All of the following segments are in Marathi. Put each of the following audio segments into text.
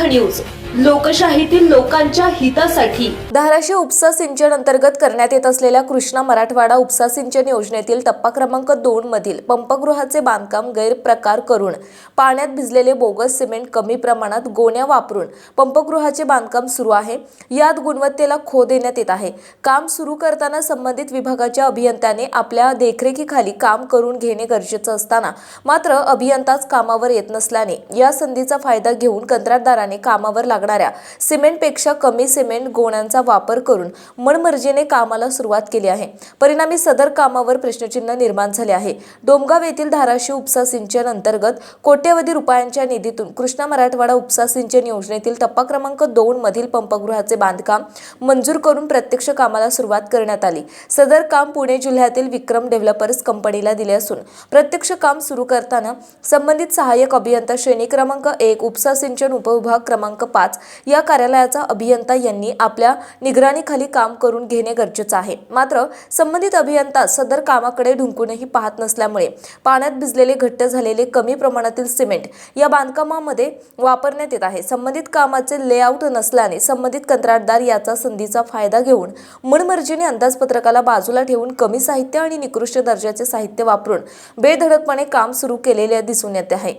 न्यूज लोकशाहीतील लोकांच्या हितासाठी. धाराशिव उपसा सिंचन अंतर्गत करण्यात येत असलेल्या कृष्णा मराठवाडा उपसा सिंचन योजनेतील टप्पा क्रमांक दोन मधील पंपगृहाचे बांधकाम गैरप्रकार करून पाण्यात भिजलेले बोगस सिमेंट कमी प्रमाणात गोण्या वापरून पंपगृहाचे बांधकाम सुरू आहे. यात गुणवत्तेला खो देण्यात येत आहे. काम सुरू करताना संबंधित विभागाच्या अभियंत्याने आपल्या देखरेखीखाली काम करून घेणे गरजेचं असताना मात्र अभियंताच कामावर येत नसल्याने या संधीचा फायदा घेऊन कंत्राटदाराने कामावर लागणाऱ्या सिमेंटपेक्षा कमी सिमेंट गोण्यांचा वापर करून मनमर्जीने कामाला सुरुवात केली आहे. परिणामी सदर कामावर प्रश्नचिन्ह निर्माण झाले आहे. डोमगाव येथील धाराशिव उपसा सिंचन अंतर्गत कोट्यवधी रुपयांच्या निधीतून कृष्णा मराठवाडा उपसा सिंचन योजनेतील टप्पा क्रमांक दोन मधील पंपगृहाचे बांधकाम मंजूर करून प्रत्यक्ष कामाला सुरुवात करण्यात आली. सदर काम पुणे जिल्ह्यातील विक्रम डेव्हलपर्स कंपनीला दिले असून प्रत्यक्ष काम सुरू करताना संबंधित सहाय्यक अभियंता श्रेणी क्रमांक एक उपसा सिंचन उपविभाग क्रमांक पाच या कार्यालयाचा अभियंता यांनी आपल्या निगराणीखाली काम करून घेणे गरजेचं आहे. मात्र संबंधित अभियंता सदर कामाकडे ढुंकूनही पाहत नसल्यामुळे पाण्यात भिजलेले घट्ट झालेले कमी प्रमाणातील सिमेंट या बांधकामामध्ये वापरण्यात येत आहे. संबंधित कामाचे लेआउट नसल्याने संबंधित कंत्राटदार याचा संधीचा फायदा घेऊन मनमर्जीने अंदाजपत्रकाला बाजूला ठेवून कमी साहित्य आणि निकृष्ट दर्जाचे साहित्य वापरून बेधडकपणे काम सुरू केलेले दिसून येते आहे.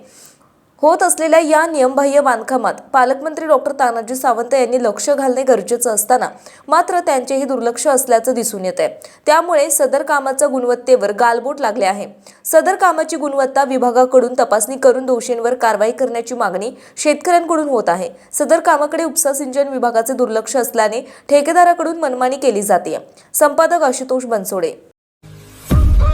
होत असलेल्या या नियमबाह्य बांधकामात पालकमंत्री डॉक्टर तानाजी सावंत यांनी लक्ष घालणे गरजेचं असताना मात्र त्यांचेही दुर्लक्ष असल्याचं दिसून येत आहे त्यामुळे सदर कामाच्या गुणवत्तेवर गालबोट लागले आहे. सदर कामाची गुणवत्ता विभागाकडून तपासणी करून दोषींवर कारवाई करण्याची मागणी शेतकऱ्यांकडून होत आहे. सदर कामाकडे उपसा सिंचन विभागाचे दुर्लक्ष असल्याने ठेकेदाराकडून मनमानी केली जाते संपादक आशुतोष बनसोडे.